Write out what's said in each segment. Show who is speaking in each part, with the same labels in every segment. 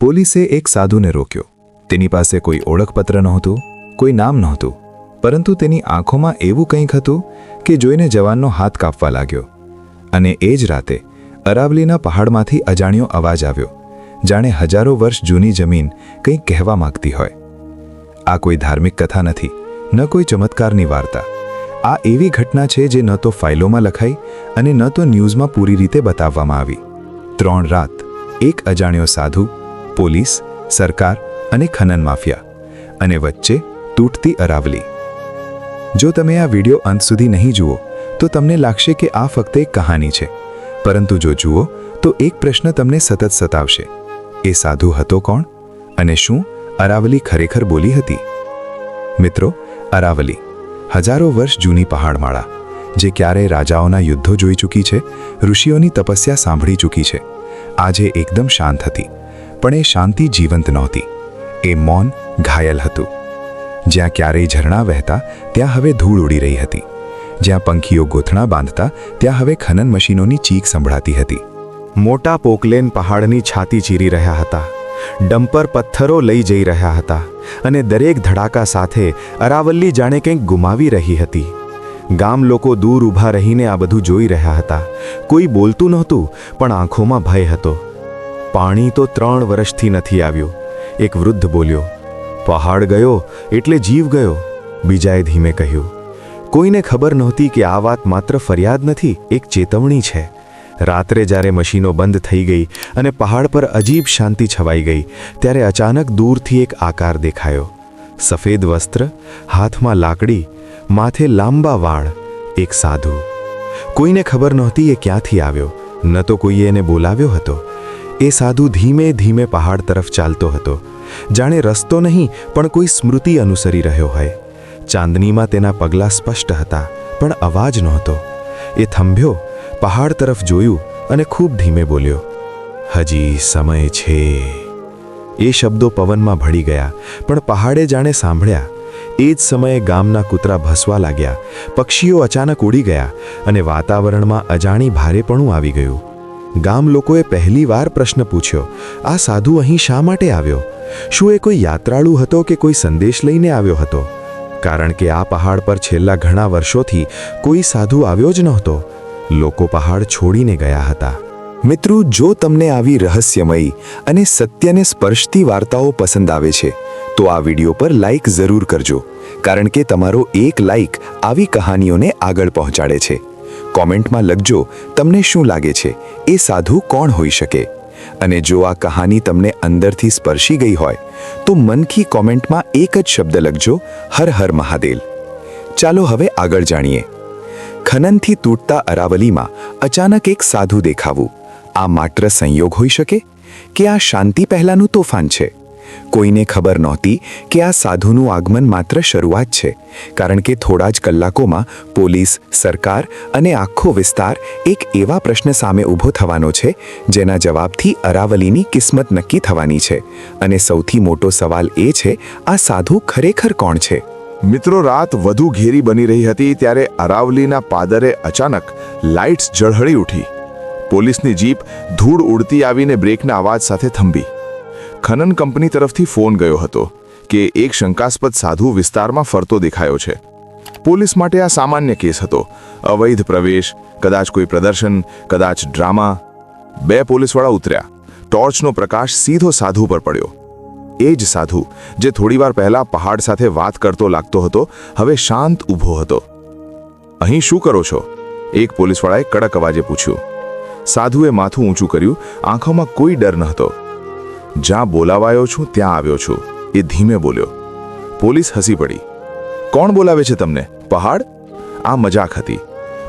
Speaker 1: પોલીસે એક સાધુને રોક્યો. તેની પાસે કોઈ ઓળખપત્ર નહોતું, કોઈ નામ નહોતું, પરંતુ તેની આંખોમાં એવું કંઈક હતું કે જોઈને જવાનનો હાથ કાપવા લાગ્યો. અને એ જ રાતે અરાવલીના પહાડમાંથી અજાણ્યો અવાજ આવ્યો, જાણે હજારો વર્ષ જૂની જમીન કંઈક કહેવા માંગતી હોય. આ કોઈ ધાર્મિક કથા નથી, ન કોઈ ચમત્કારની વાર્તા. આ એવી ઘટના છે જે ન તો ફાઇલોમાં લખાઈ અને ન તો ન્યૂઝમાં પૂરી રીતે બતાવવામાં આવી. ત્રણ રાત, એક અજાણ્યો સાધુ પોલીસ, સરકાર અને ખનન માફિયા અને વચ્ચે તૂટતી અરાવલી. જો તમે આ વીડિયો અંત સુધી નહીં જુઓ, તો તમને લાગશે કે આ ફક્ત એક કહાની છે. પરંતુ જો જુઓ, તો એક પ્રશ્ન તમને સતત સતાવશે. એ સાધુ હતો કોણ અને શું અરાવલી ખરેખર બોલી હતી? મિત્રો, અરાવલી, હજારો વર્ષ જૂની પહાડમાળા, જે ક્યારેય રાજાઓના યુદ્ધો જોઈ ચૂકી છે, ઋષિઓની તપસ્યા સાંભળી ચૂકી છે, આજે એકદમ શાંત હતી. પણ એ શાંતિ જીવંત નહોતી. એ મૌન ઘાયલ હતું. જ્યાં ક્યારેય ઝરણા વહેતા, ત્યાં હવે ધૂળ ઉડી રહી હતી. જ્યાં પંખીઓ ગોથણા બાંધતા, ત્યાં હવે ખનન મશીનોની ચીક સંભળાતી હતી.
Speaker 2: મોટા પોકલેન પહાડની છાતી ચીરી રહ્યા હતા. ડમ્પર પથ્થરો લઈ જઈ રહ્યા હતા અને દરેક ધડાકા સાથે અરાવલ્લી જાણે કંઈક ગુમાવી રહી હતી. ગામ લોકો દૂર ઊભા રહીને આ બધું જોઈ રહ્યા હતા. કોઈ બોલતું નહોતું, પણ આંખોમાં ભય હતો. પાણી તો ત્રણ વર્ષથી નથી આવ્યું. એક વૃદ્ધ બોલ્યો, પહાડ ગયો એટલે જીવ ગયો. બીજાએ ધીમે કહ્યું, કોઈને ખબર નહોતી કે આ વાત માત્ર ફરિયાદ નથી, એક ચેતવણી છે. રાત્રે જ્યારે મશીનો બંધ થઈ ગઈ અને પહાડ પર અજીબ શાંતિ છવાઈ ગઈ, ત્યારે અચાનક દૂરથી એક આકાર દેખાયો. સફેદ વસ્ત્ર, હાથમાં લાકડી, માથે લાંબા વાળ, એક સાધુ. કોઈને ખબર નહોતી એ ક્યાંથી આવ્યો, ન તો કોઈએ એને બોલાવ્યો હતો એ સાધુ ધીમે ધીમે પહાડ તરફ ચાલતો હતો. જાણે રસ્તો નહીં, પણ કોઈ સ્મૃતિ અનુસરી રહ્યો હોય. ચાંદનીમાં તેના પગલાં સ્પષ્ટ હતા, પણ અવાજ નહોતો. એ થંભ્યો, પહાડ તરફ જોયું અને ખૂબ ધીમે બોલ્યો, હજી સમય છે. એ શબ્દો પવનમાં ભળી ગયા, પણ પહાડે જાણે સાંભળ્યા. એ જ સમયે ગામના કૂતરા ભસવા લાગ્યા. પક્ષીઓ અચાનક ઉડી ગયા અને વાતાવરણમાં અજાણી ભારેપણું આવી ગયું. ગામ લોકોએ પહેલીવાર પ્રશ્ન પૂછ્યો, આ સાધુ અહીં શા માટે આવ્યો? શું એ કોઈ યાત્રાળુ હતો કે કોઈ સંદેશ લઈને આવ્યો હતો? કારણ કે આ પહાડ પર છેલ્લા ઘણા વર્ષોથી કોઈ સાધુ આવ્યો જ નહોતો. લોકો પહાડ છોડીને ગયા હતા.
Speaker 1: મિત્રો, જો તમને આવી રહસ્યમયી અને સત્યને સ્પર્શતી વાર્તાઓ પસંદ આવે છે, તો આ વીડિયો પર લાઈક જરૂર કરજો, કારણ કે તમારો એક લાઈક આવી કહાનીઓને આગળ પહોંચાડે છે. કોમેન્ટમાં લખજો તમને શું લાગે છે? એ સાધુ કોણ હોઈ શકે? અને જો આ કહાની તમને અંદરથી સ્પર્શી ગઈ હોય, તો મનખી કોમેન્ટમાં એક જ શબ્દ લખજો, હર હર મહાદેવ. ચાલો હવે આગળ જાણીએ. ખનનથી તૂટતા અરાવલીમાં અચાનક એક સાધુ દેખાવું. આ માત્ર સંયોગ હોઈ શકે? કે આ શાંતિ પહેલાંનું તોફાન છે? કોઈને ખબર નહોતી કે આ સાધુનું આગમન માત્ર શરૂઆત છે, કારણ કે થોડા જ કલાકોમાં પોલીસ, સરકાર અને આખો વિસ્તાર એક એવા પ્રશ્ન સામે ઊભો થવાનો છે, જેના જવાબથી અરાવલીની કિસ્મત નક્કી થવાની છે. અને સૌથી મોટો સવાલ એ છે, આ સાધુ ખરેખર કોણ છે?
Speaker 3: મિત્રો, રાત વધુ ઘેરી બની રહી હતી ત્યારે અરાવલીના પાદરે અચાનક લાઇટ્સ ઝળહળી ઉઠી. પોલીસની જીપ ધૂળ ઉડતી આવીને બ્રેકના અવાજ સાથે થંભી. ખનન કંપની તરફથી ફોન ગયો હતો કે એક શંકાસ્પદ સાધુ વિસ્તારમાં ફરતો દેખાયો છે. પોલીસ માટે આ સામાન્ય કેસ હતો. અવૈધ પ્રવેશ, કદાચ કોઈ પ્રદર્શન, કદાચ ડ્રામા. બે પોલીસવાળા ઉતર્યા. ટોર્ચનો પ્રકાશ સીધો સાધુ પર પડ્યો. એ જ સાધુ, જે થોડીવાર પહેલા પહાડ સાથે વાત કરતો લાગતો હતો, હવે શાંત ઊભો હતો. અહીં શું કરો છો? એક પોલીસવાળાએ કડક અવાજે પૂછ્યું. સાધુએ માથું ઊંચું કર્યું. આંખોમાં કોઈ ડર નહોતો. જ્યાં બોલાવાયો છું, ત્યાં આવ્યો છું. એ ધીમે બોલ્યો, પોલીસ હસી પડી. કોણ બોલાવે છે તમને? પહાડ? આ મજાક હતી.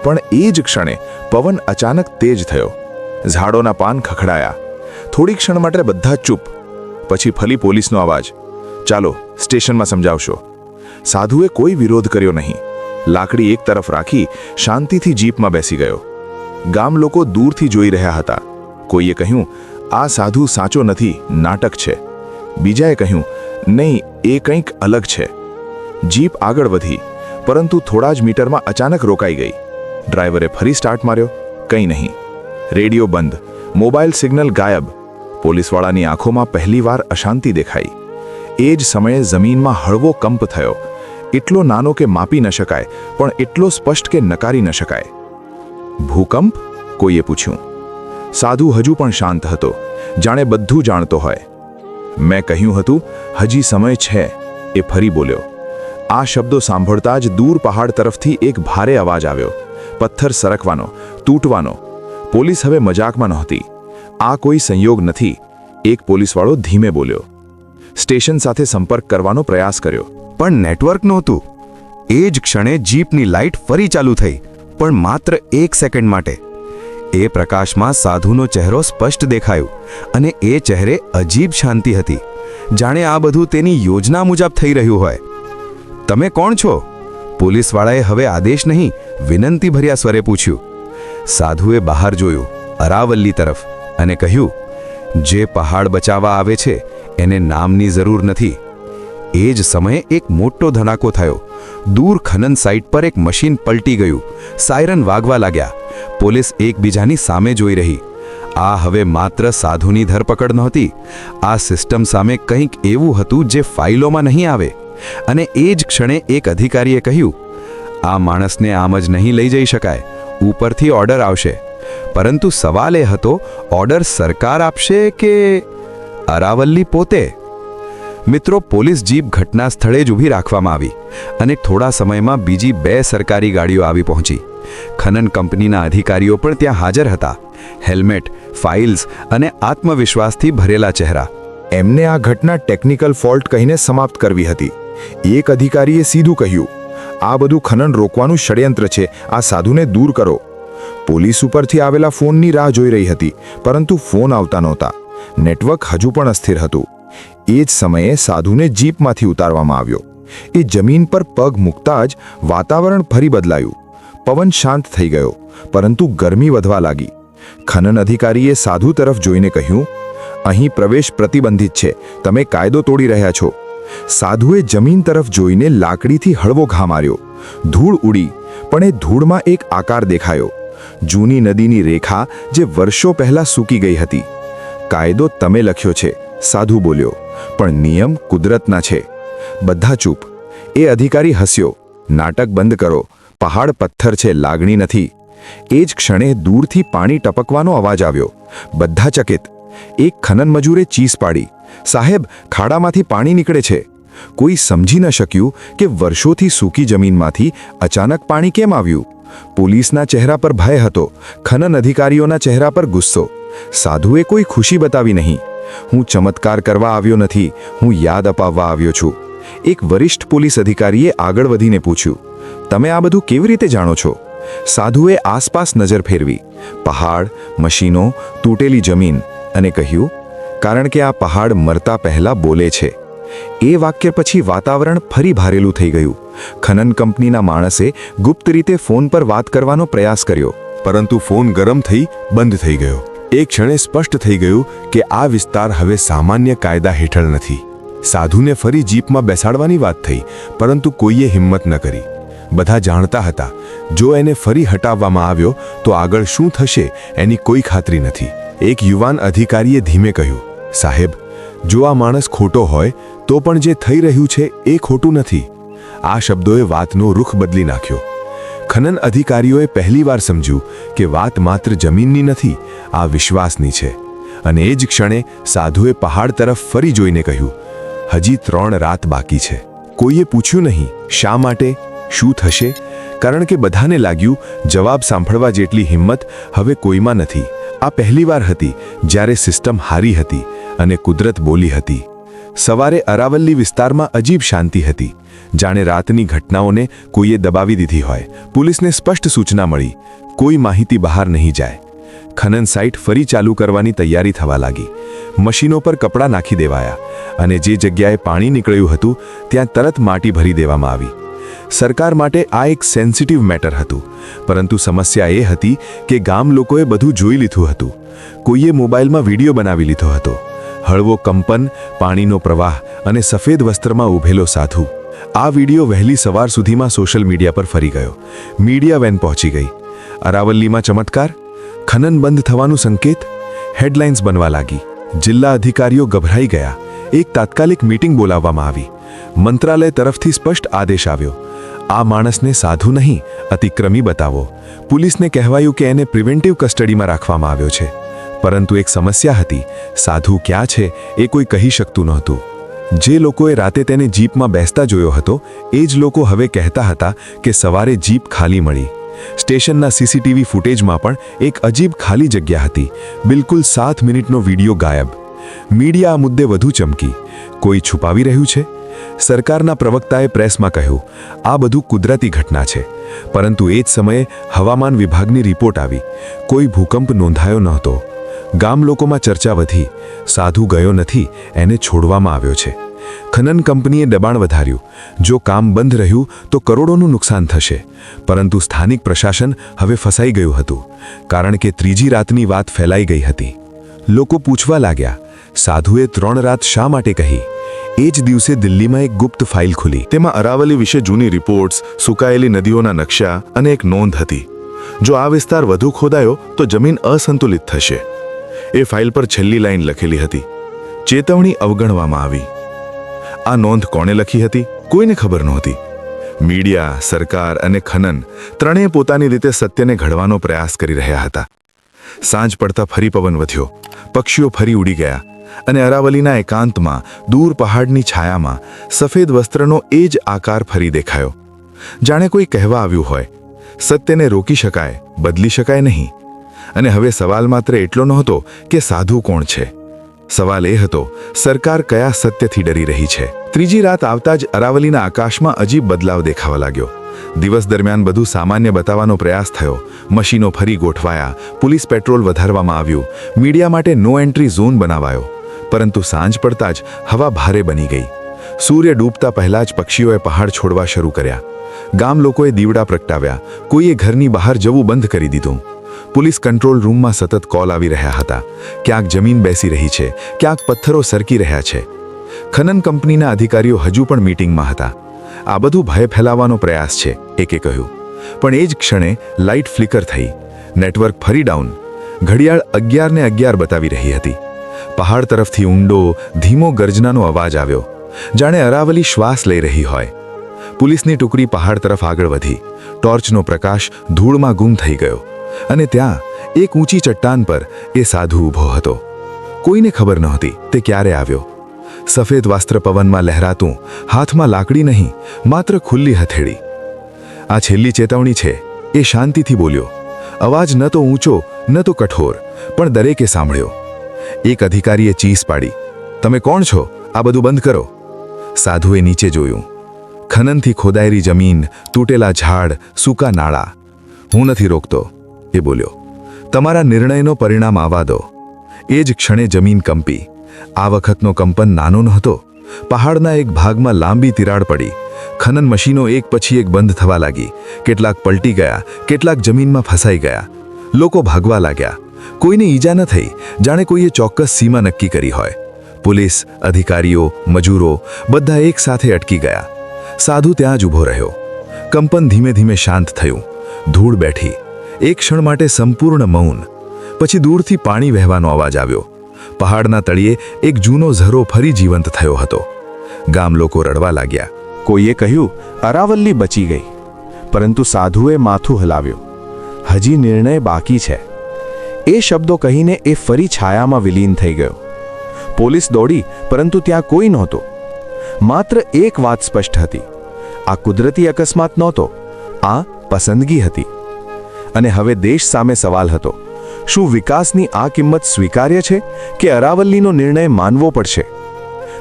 Speaker 3: પણ એ જ ક્ષણે પવન અચાનક તેજ થયો. ઝાડોના પાન ખખડાયા. થોડી ક્ષણ માટે બધા ચૂપ. પછી ફલી પોલીસનો અવાજ, ચાલો, સ્ટેશનમાં સમજાવશો. સાધુએ કોઈ વિરોધ કર્યો નહીં. લાકડી એક તરફ રાખી શાંતિથી જીપમાં બેસી ગયો. ગામ લોકો દૂરથી જોઈ રહ્યા હતા. કોઈએ કહ્યું આ સાધુ સાચો નથી, નાટક છે. બીજાએ કહ્યું, નહીં, એ કંઈક અલગ છે. જીપ આગળ વધી, પરંતુ થોડા જ મીટરમાં અચાનક રોકાઈ ગઈ. ડ્રાઈવરે ફરી સ્ટાર્ટ માર્યો, કંઈ નહીં. રેડિયો બંધ, મોબાઈલ સિગ્નલ ગાયબ. પોલીસવાળાની આંખોમાં પહેલીવાર અશાંતિ દેખાઈ. એ જ સમયે જમીનમાં હળવો કંપ થયો. એટલો નાનો કે માપી ન શકાય, પણ એટલો સ્પષ્ટ કે નકારી ન શકાય. ભૂકંપ? કોઈએ પૂછ્યું. સાધુ હજુ પણ શાંત હતો, જાણે બધું જાણતો હોય. મેં કહ્યું હતું, હજી સમય છે, એ ફરી બોલ્યો. આ શબ્દો સાંભળતા જ દૂર પહાડ તરફથી એક ભારે અવાજ આવ્યો. પથ્થર સરકવાનો, તૂટવાનો. પોલીસ હવે મજાકમાં નહોતી. આ કોઈ સંયોગ નથી, એક પોલીસવાળો ધીમે બોલ્યો. સ્ટેશન સાથે સંપર્ક કરવાનો પ્રયાસ કર્યો.
Speaker 2: પણ નેટવર્ક નહોતું. એ જ ક્ષણે જીપની લાઇટ ફરી ચાલુ થઈ, પણ માત્ર એક સેકન્ડ માટે. એ પ્રકાશમાં સાધુનો ચહેરો સ્પષ્ટ દેખાયો અને એ ચહેરે અજીબ શાંતિ હતી. જાણે આ બધું તેની યોજના મુજબ થઈ રહ્યું હોય. તમે કોણ છો? પોલીસવાળાએ હવે આદેશ નહીં વિનંતી ભર્યા સ્વરે પૂછ્યું. સાધુએ બહાર જોયું, અરાવલ્લી તરફ, અને કહ્યું, જે પહાડ બચાવવા આવે છે, એને નામની જરૂર નથી. એ જ સમયે એક મોટો ધડાકો થયો. દૂર ખનન સાઇટ પર એક મશીન પલટી ગયું. સાયરન વાગવા લાગ્યા. પોલીસ એકબીજાની સામે જોઈ રહી. આ હવે માત્ર સાધુની ધરપકડ નહોતી. આ સિસ્ટમ સામે કંઈક એવું હતું જે ફાઇલોમાં નહીં આવે. અને એ જ ક્ષણે એક અધિકારીએ કહ્યું, આ માણસને આમ જ નહીં લઈ જઈ શકાય. ઉપરથી ઓર્ડર આવશે. પરંતુ સવાલ એ હતો, ઓર્ડર સરકાર આપશે કે અરાવલ્લી પોતે? મિત્રો, પોલીસ જીપ ઘટના સ્થળે જ ઊભી રાખવામાં આવી અને થોડા સમયમાં બીજી બે સરકારી ગાડીઓ આવી પહોંચી. ખનન કંપનીના અધિકારીઓ પણ ત્યાં હાજર હતા. હેલ્મેટ, ફાઇલ્સ અને આત્મવિશ્વાસથી ભરેલા ચહેરા.
Speaker 3: એમને આ ઘટના ટેકનિકલ ફોલ્ટ કહીને સમાપ્ત કરવી હતી. એક અધિકારીએ સીધું કહ્યું, આ બધું ખનન રોકવાનું ષડયંત્ર છે. આ સાધુને દૂર કરો. પોલીસ ઉપરથી આવેલા ફોનની રાહ જોઈ રહી હતી, પરંતુ ફોન આવતા નહોતા. નેટવર્ક હજુ પણ અસ્થિર હતું. એ જ સમયે સાધુને જીપમાંથી ઉતારવામાં આવ્યો. એ જમીન પર પગ મૂકતા જ વાતાવરણ ફરી બદલાયું. પવન શાંત થઈ ગયો, પરંતુ ગરમી વધવા લાગી. ખનન અધિકારીએ સાધુ તરફ જોઈને કહ્યું, અહીં પ્રવેશ પ્રતિબંધિત છે. તમે કાયદો તોડી રહ્યા છો. સાધુએ જમીન તરફ જોઈને લાકડીથી હળવો ઘા માર્યો. ધૂળ ઉડી, પણ એ ધૂળમાં એક આકાર દેખાયો. જૂની નદીની રેખા જે વર્ષો પહેલા સૂકી ગઈ હતી. કાયદો તમે લખ્યો છે. સાધુ બોલ્યો, પણ નિયમ કુદરતના છે. બધા ચૂપ. એ અધિકારી હસ્યો. નાટક બંધ કરો. પહાડ પથ્થર છે, લાગણી નથી. એ જ ક્ષણે દૂરથી પાણી ટપકવાનો અવાજ આવ્યો. બધા ચકિત. એક ખનન મજૂરે ચીસ પાડી. સાહેબ, ખાડામાંથી પાણી નીકળે છે. કોઈ સમજી ન શક્યું કે વર્ષોથી સૂકી જમીનમાંથી અચાનક પાણી કેમ આવ્યું. પોલીસના ચહેરા પર ભય હતો. ખનન અધિકારીઓના ચહેરા પર ગુસ્સો. સાધુએ કોઈ ખુશી બતાવી નહીં. હું ચમત્કાર કરવા આવ્યો નથી, હું યાદ અપાવવા આવ્યો છું. એક વરિષ્ઠ પોલીસ અધિકારીએ આગળ વધીને પૂછ્યું, તમે આ બધું કેવી રીતે જાણો છો? સાધુએ આસપાસ નજર ફેરવી, પહાડ, મશીનો, તૂટેલી જમીન અને કહ્યું, કારણ કે આ પહાડ મરતા પહેલા બોલે છે. એ વાક્ય પછી વાતાવરણ ફરી ભારેલું થઈ ગયું. ખનન કંપનીના માણસે ગુપ્ત રીતે ફોન પર વાત કરવાનો પ્રયાસ કર્યો,
Speaker 4: પરંતુ ફોન ગરમ થઈ બંધ થઈ ગયો. એક ક્ષણે સ્પષ્ટ થઈ ગયું કે આ વિસ્તાર હવે સામાન્ય કાયદા હેઠળ નથી. સાધુને ફરી જીપમાં બેસાડવાની વાત થઈ, પરંતુ કોઈએ હિંમત ન કરી. બધા જાણતા હતા, જો એને ફરી હટાવવામાં આવ્યો, તો આગળ શું થશે એની કોઈ ખાતરી નથી. એક યુવાન અધિકારીએ ધીમે કહ્યું, સાહેબ, જો આ માણસ ખોટો હોય, તો પણ જે થઈ રહ્યું છે એ ખોટું નથી. આ શબ્દોએ વાતનો રૂખ બદલી નાખ્યો. ખનન અધિકારીઓએ પહેલીવાર સમજ્યું કે વાત માત્ર જમીનની નથી, આ વિશ્વાસની છે. અને એ જ ક્ષણે સાધુએ પહાડ તરફ ફરી જોઈને કહ્યું, હજી ત્રણ રાત બાકી છે. કોઈએ પૂછ્યું નહીં શા માટે, શું થશે? કારણ કે બધાને લાગ્યું જવાબ સાંભળવા જેટલી હિંમત હવે કોઈમાં નથી. આ પહેલીવાર હતી જ્યારે સિસ્ટમ હારી હતી અને કુદરત બોલી હતી. સવારે અરાવલ્લી વિસ્તારમાં અજીબ શાંતિ હતી. જાણે રાતની ઘટનાઓને કોઈએ દબાવી દીધી હોય. પોલીસને સ્પષ્ટ સૂચના મળી. કોઈ માહિતી બહાર નહીં જાય. ખનન સાઇટ ફરી ચાલુ કરવાની તૈયારી થવા લાગી. મશીનો પર કપડાં નાખી દેવાયા અને જે જગ્યાએ પાણી નીકળ્યું હતું, ત્યાં તરત માટી ભરી દેવામાં આવી. સરકાર માટે આ એક સેન્સિટિવ મેટર હતું. પરંતુ સમસ્યા એ હતી કે ગામ લોકોએ બધું જોઈ લીધું હતું. કોઈએ મોબાઈલમાં વીડિયો બનાવી લીધો હતો. હળવો કંપન, પાણીનો પ્રવાહ અને સફેદ વસ્ત્રમાં ઊભેલો સાધુ. આ વીડિયો વહેલી સવાર સુધીમાં સોશિયલ મીડિયા પર ફરી ગયો. મીડિયા વેન પહોંચી ગઈ. અરાવલ્લીમાં ચમત્કાર? ખનન બંધ થવાનું સંકેત? હેડલાઇન્સ બનવા લાગી. જિલ્લા અધિકારીઓ ગભરાઈ ગયા. એક તાત્કાલિક મીટિંગ બોલાવવામાં આવી. મંત્રાલય તરફથી સ્પષ્ટ આદેશ આવ્યો. આ માણસને સાધુ નહીં, અતિક્રમી બતાવો. પોલીસને કહેવાયું કે એને પ્રિવેન્ટિવ કસ્ટડીમાં રાખવામાં આવ્યો છે. પરંતુ એક સમસ્યા હતી. સાધુ ક્યાં છે એ કોઈ કહી શકતું નહોતું. જે લોકોએ રાતે તેને જીપમાં બેસતા જોયો હતો, એ જ લોકો હવે કહેતા હતા કે સવારે જીપ ખાલી મળી. સ્ટેશનના સીસીટીવી ફૂટેજમાં પણ એક અજીબ ખાલી જગ્યા હતી. બિલકુલ સાત મિનિટનો વીડિયો ગાયબ. મીડિયા આ મુદ્દે વધુ ચમકી. કોઈ છુપાવી રહ્યું છે? સરકારના પ્રવક્તાએ પ્રેસમાં કહ્યું, આ બધું કુદરતી ઘટના છે. પરંતુ એ જ સમયે હવામાન વિભાગની રિપોર્ટ આવી. કોઈ ભૂકંપ નોંધાયો નહોતો. ગામ લોકોમાં ચર્ચા વધી, સાધુ ગયો નથી, એને છોડવામાં આવ્યો છે. ખનન કંપનીએ દબાણ વધાર્યું. જો કામ બંધ રહ્યું, તો કરોડોનું નુકસાન થશે. પરંતુ સ્થાનિક પ્રશાસન હવે ફસાઈ ગયું હતું, કારણ કે ત્રીજી રાતની વાત ફેલાઈ ગઈ હતી. લોકો પૂછવા લાગ્યા, સાધુએ ત્રણ રાત શા માટે કહી? એ જ દિવસે દિલ્હીમાં એક ગુપ્ત ફાઇલ ખુલી.
Speaker 3: તેમાં અરાવલી વિશે જૂની રિપોર્ટ્સ, સુકાયેલી નદીઓના નકશા અને એક નોંધ હતી. જો આ વિસ્તાર વધુ ખોદાયો, તો જમીન અસંતુલિત થશે. એ ફાઇલ પર છેલ્લી લાઈન લખેલી હતી. ચેતવણી અવગણવામાં આવી. આ નોંધ કોણે લખી હતી? કોઈને ખબર નહોતી. મીડિયા, સરકાર અને ખનન ત્રણેય પોતાની રીતે સત્યને ઘડવાનો પ્રયાસ કરી રહ્યા હતા. સાંજ પડતા ફરી પવન વધ્યો. પક્ષીઓ ફરી ઉડી ગયા અને અરાવલીના એકાંતમાં, દૂર પહાડની છાયામાં, સફેદ વસ્ત્રનો એ જ આકાર ફરી દેખાયો. જાણે કોઈ કહેવા આવ્યું હોય, સત્યને રોકી શકાય, બદલી શકાય નહીં. અને હવે સવાલ માત્ર એટલો નહોતો કે સાધુ કોણ છે? સવાલ એ હતો, સરકાર કયા સત્યથી ડરી રહી છે? ત્રીજી રાત આવતા જ અરાવલીના આકાશમાં અજીબ બદલાવ દેખાવા લાગ્યો. દિવસ દરમિયાન બધું સામાન્ય બતાવવાનો પ્રયાસ થયો. મશીનો ફરી ગોઠવાયા, પોલીસ પેટ્રોલ વધારવામાં આવ્યું, મીડિયા માટે નો એન્ટ્રી ઝોન બનાવાયો. પરંતુ સાંજ પડતા જ હવા ભારે બની ગઈ. સૂર્ય ડૂબતા પહેલા જ પક્ષીઓએ પહાડ છોડવા શરૂ કર્યા. ગામ લોકોએ દીવડા પ્રગટાવ્યા. કોઈએ ઘરની બહાર જવું બંધ કરી દીધું. પોલીસ કંટ્રોલ રૂમમાં સતત કોલ આવી રહ્યા હતા. ક્યાંક જમીન બેસી રહી છે, ક્યાંક પથ્થરો સરકી રહ્યા છે. ખનન કંપનીના અધિકારીઓ હજુ પણ મીટિંગમાં હતા. આ બધું ભય ફેલાવવાનો પ્રયાસ છે, એકે કહ્યું. પણ એ જ ક્ષણે લાઇટ ફ્લિકર થઈ. નેટવર્ક ફરી ડાઉન. ઘડિયાળ અગિયારને અગિયાર બતાવી રહી હતી. પહાડ તરફથી ઊંડો, ધીમો ગર્જનાનો અવાજ આવ્યો. જાણે અરાવલી શ્વાસ લઈ રહી હોય. પોલીસની ટુકડી પહાડ તરફ આગળ વધી. ટોર્ચનો પ્રકાશ ધૂળમાં ગુમ થઈ ગયો. અને ત્યાં એક ઊંચી ચટ્ટાન પર એ સાધુ ઊભો હતો. કોઈને ખબર નહોતી તે ક્યારે આવ્યો. સફેદ વાસ્ત્ર પવનમાં લહેરાતું, હાથમાં લાકડી નહીં, માત્ર ખુલ્લી હથેળી. આ છેલ્લી ચેતવણી છે એ શાંતિથી બોલ્યો. અવાજ ન તો ઊંચો, ન તો કઠોર, પણ દરેકે સાંભળ્યો. એક અધિકારીએ ચીસ પાડી, તમે કોણ છો? આ બધું બંધ કરો. સાધુએ નીચે જોયું. ખનનથી ખોદાયેલી જમીન, તૂટેલા ઝાડ, સૂકા નાળા. હું નથી રોકતો. એ બોલ્યો, તમારા નિર્ણયનો પરિણામ આવવા દો. એ જ ક્ષણે જમીન કંપી. આ વખતનો કંપન નાનો નહોતો. પહાડના એક ભાગમાં લાંબી તિરાડ પડી. ખનન મશીનો એક પછી એક બંધ થવા લાગી. કેટલાક પલટી ગયા, કેટલાક જમીનમાં ફસાઈ ગયા. લોકો ભાગવા લાગ્યા. કોઈને ઈજા ન થઈ. જાણે કોઈએ ચોક્કસ સીમા નક્કી કરી હોય. પોલીસ, અધિકારીઓ, મજૂરો બધા એક સાથે અટકી ગયા. સાધુ ત્યાં જ ઊભો રહ્યો. કંપન ધીમે ધીમે શાંત થયું. ધૂળ બેઠી. એક ક્ષણ માટે સંપૂર્ણ મૌન. પછી દૂરથી પાણી વહેવાનો અવાજ આવ્યો. પહાડના તળિયે એક જૂનો ઝરો ફરી જીવંત થયો હતો. ગામ લોકો રડવા લાગ્યા.
Speaker 2: કોઈએ કહ્યું, અરાવલ્લી બચી ગઈ. પરંતુ સાધુએ માથું હલાવ્યું. હજી નિર્ણય બાકી છે. એ શબ્દો કહીને એ ફરી છાયામાં વિલીન થઈ ગયો. પોલીસ દોડી, પરંતુ ત્યાં કોઈ નહોતો. માત્ર એક વાત સ્પષ્ટ હતી. આ કુદરતી અકસ્માત નહોતો. આ પસંદગી હતી. અને હવે દેશ સામે સવાલ હતો. શું વિકાસની આ કિંમત સ્વીકાર્ય છે કે અરાવલ્લીનો નિર્ણય માનવો પડશે?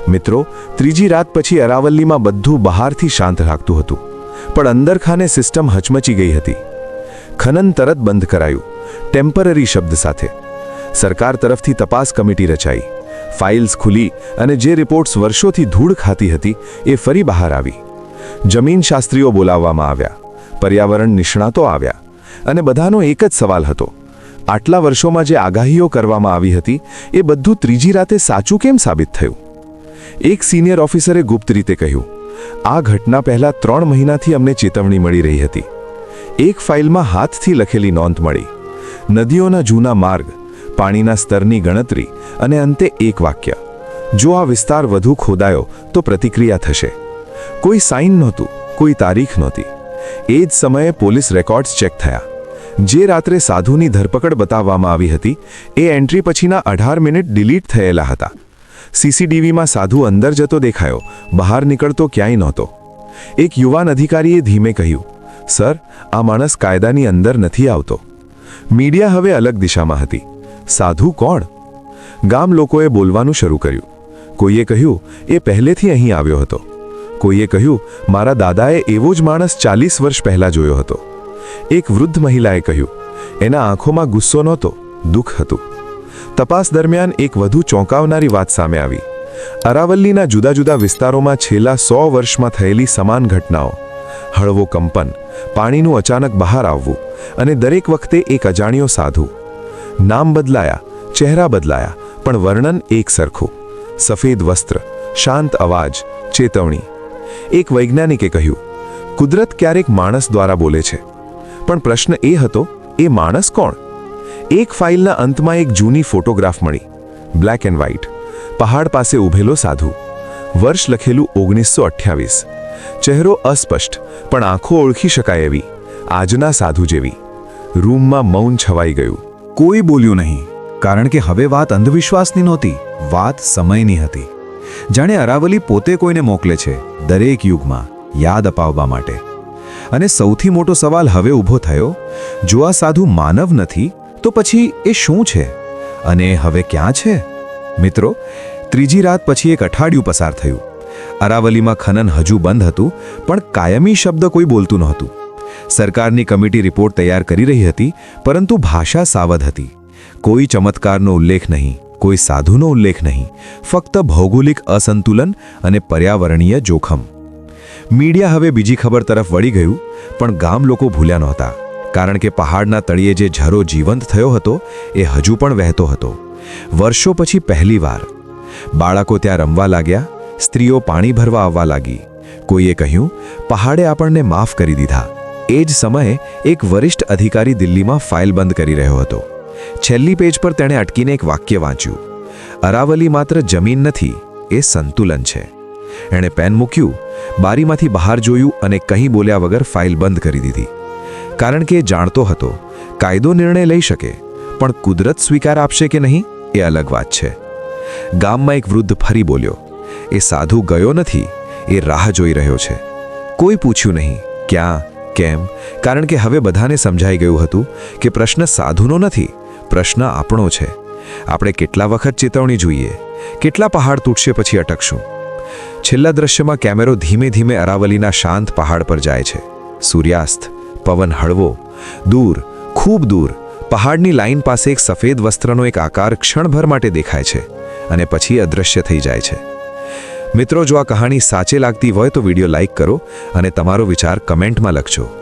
Speaker 2: મિત્રો, ત્રીજી રાત પછી અરાવલ્લીમાં બધું બહારથી શાંત લાગતું હતું. પણ અંદરખાને સિસ્ટમ હચમચી ગઈ હતી. ખનન તરત બંધ કરાયું. ટેમ્પરરી શબ્દ સાથે. સરકાર તરફથી તપાસ કમિટી રચાઈ. ફાઇલ્સ ખુલી અને જે રિપોર્ટ્સ વર્ષોથી ધૂળ ખાતી હતી એ ફરી બહાર આવી. જમીનશાસ્ત્રીઓ બોલાવવામાં આવ્યા. પર્યાવરણ નિષ્ણાતો આવ્યા. અને બધાનો એક જ સવાલ હતો. આટલા વર્ષોમાં જે આગાહીઓ કરવામાં આવી હતી, એ બધું ત્રીજી રાતે સાચું કેમ સાબિત થયું? એક સિનિયર ઓફિસરે ગુપ્ત રીતે કહ્યું, આ ઘટના પહેલા ત્રણ મહિનાથી અમને ચેતવણી મળી રહી હતી. એક ફાઇલમાં હાથથી લખેલી નોંધ મળી. નદીઓના જૂના માર્ગ, પાણીના સ્તરની ગણતરી અને અંતે એક વાક્ય. જો આ વિસ્તાર વધુ ખોદાયો તો પ્રતિક્રિયા થશે. કોઈ સાઇન નહોતું, કોઈ તારીખ નહોતી. એ જ સમયે પોલીસ રેકોર્ડ્સ ચેક થયા. જે રાત્રે સાધુની ધરપકડ બતાવવામાં આવી હતી, એ એન્ટ્રી પછીના અઢાર મિનિટ ડિલીટ થયેલા હતા. સીસીટીવીમાં સાધુ અંદર જતો દેખાયો, બહાર નીકળતો ક્યાંય નહોતો. એક યુવાન અધિકારીએ ધીમે કહ્યું, સર, આ માણસ કાયદાની અંદર નથી આવતો. મીડિયા હવે અલગ દિશામાં હતી. સાધુ કોણ? ગામ લોકોએ બોલવાનું શરૂ કર્યું. કોઈએ કહ્યું, એ પહેલેથી અહીં આવ્યો હતો. કોઈએ કહ્યું, મારા દાદાએ એવો જ માણસ ચાલીસ વર્ષ પહેલાં જોયો હતો. એક વૃદ્ધ મહિલાએ કહ્યું, એના આંખોમાં ગુસ્સો નહોતો, દુઃખ હતું. તપાસ દરમિયાન એક વધુ ચોંકાવનારી વાત સામે આવી. અરાવલ્લીના જુદા જુદા વિસ્તારોમાં છેલ્લા સો વર્ષમાં થયેલી સમાન ઘટનાઓ. હળવો કંપન, પાણીનું અચાનક બહાર આવવું અને દરેક વખતે એક અજાણ્યો સાધુ. નામ બદલાયા, ચહેરા બદલાયા, પણ વર્ણન એક સરખું. સફેદ વસ્ત્ર, શાંત અવાજ, ચેતવણી. એક વૈજ્ઞાનિકે કહ્યું, કુદરત ક્યારેક માણસ દ્વારા બોલે છે. પણ પ્રશ્ન એ હતો, એ માણસ કોણ? એક ફાઇલના અંતમાં એક જૂની ફોટોગ્રાફ મળી. Black and white. પહાડ પાસે ઊભેલો સાધુ. વર્ષ લખેલું ઓગણીસો અઠ્યાવીસ. ચહેરો અસ્પષ્ટ, પણ આંખો ઓળખી શકાય એવી. આજના સાધુ જેવી. રૂમમાં મૌન છવાઈ ગયું.
Speaker 1: કોઈ બોલ્યું નહીં, કારણ કે હવે વાત અંધવિશ્વાસની નહોતી. વાત સમયની હતી. જાણે અરાવલી પોતે કોઈને મોકલે છે દરેક યુગમાં યાદ અપાવવા માટે. અને સૌથી મોટો સવાલ હવે ઊભો થયો, જો આ સાધુ માનવ નથી, તો પછી એ શું છે? અને હવે ક્યાં છે? મિત્રો, ત્રીજી રાત પછી એક અઠવાડિયું પસાર થયું. અરાવલીમાં ખનન હજુ બંધ હતું, પણ કાયમી શબ્દ કોઈ બોલતું નહોતું. સરકારની કમિટી રિપોર્ટ તૈયાર કરી રહી હતી, પરંતુ ભાષા સાવધ હતી. કોઈ ચમત્કારનો ઉલ્લેખ નહીં. કોઈ સાધુનો ઉલ્લેખ નહીં, ફક્ત ભૌગોલિક અસંતુલન અને પર્યાવરણીય જોખમ. મીડિયા હવે બીજી ખબર તરફ વળી ગયું, પણ ગામ લોકો ભૂલ્યા નહોતા, કારણ કે પહાડના તળિયે જે ઝરો જીવંત થયો હતો, એ હજુ પણ વહેતો હતો. વર્ષો પછી પહેલીવાર બાળકો ત્યાં રમવા લાગ્યા, સ્ત્રીઓ પાણી ભરવા આવવા લાગી. કોઈએ કહ્યું, પહાડે આપણને માફ કરી દીધા. એ જ સમયે એક વરિષ્ઠ અધિકારી દિલ્હીમાં ફાઇલ બંધ કરી રહ્યો હતો. છેલ્લી પેજ પર તેણે અટકીને એક વાક્ય વાંચ્યું. અરાવલી માત્ર જમીન નથી, એ સંતુલન છે. એણે પેન મૂક્યું, બારીમાંથી બહાર જોયું અને કંઈ બોલ્યા વગર ફાઇલ બંધ કરી દીધી. કારણ કે એ જાણતો હતો, કાયદો નિર્ણય લઈ શકે, પણ કુદરત સ્વીકાર આપશે કે નહીં, એ અલગ વાત છે. ગામમાં એક વૃદ્ધ ફરી બોલ્યો, એ સાધુ ગયો નથી, એ રાહ જોઈ રહ્યો છે. કોઈ પૂછ્યું નહીં, ક્યાં, કેમ, કારણ કે હવે બધાને સમજાઈ ગયું હતું કે પ્રશ્ન સાધુનો નથી પ્રશ્ન આપણો છે. આપણે કેટલા વખત ચેતવણી જોઈએ? કેટલા પહાડ તૂટશે પછી અટકશું? છેલ્લા દ્રશ્યમાં કેમેરો ધીમે ધીમે અરાવલીના શાંત પહાડ પર જાય છે. સૂર્યાસ્ત, પવન હળવો, દૂર, ખૂબ દૂર, પહાડની લાઇન પાસે એક સફેદ વસ્ત્રનો એક આકાર ક્ષણભર માટે દેખાય છે અને પછી અદૃશ્ય થઈ જાય છે. મિત્રો, જો આ કહાણી સાચે લાગતી હોય તો વીડિયો લાઇક કરો અને તમારો વિચાર કમેન્ટમાં લખજો.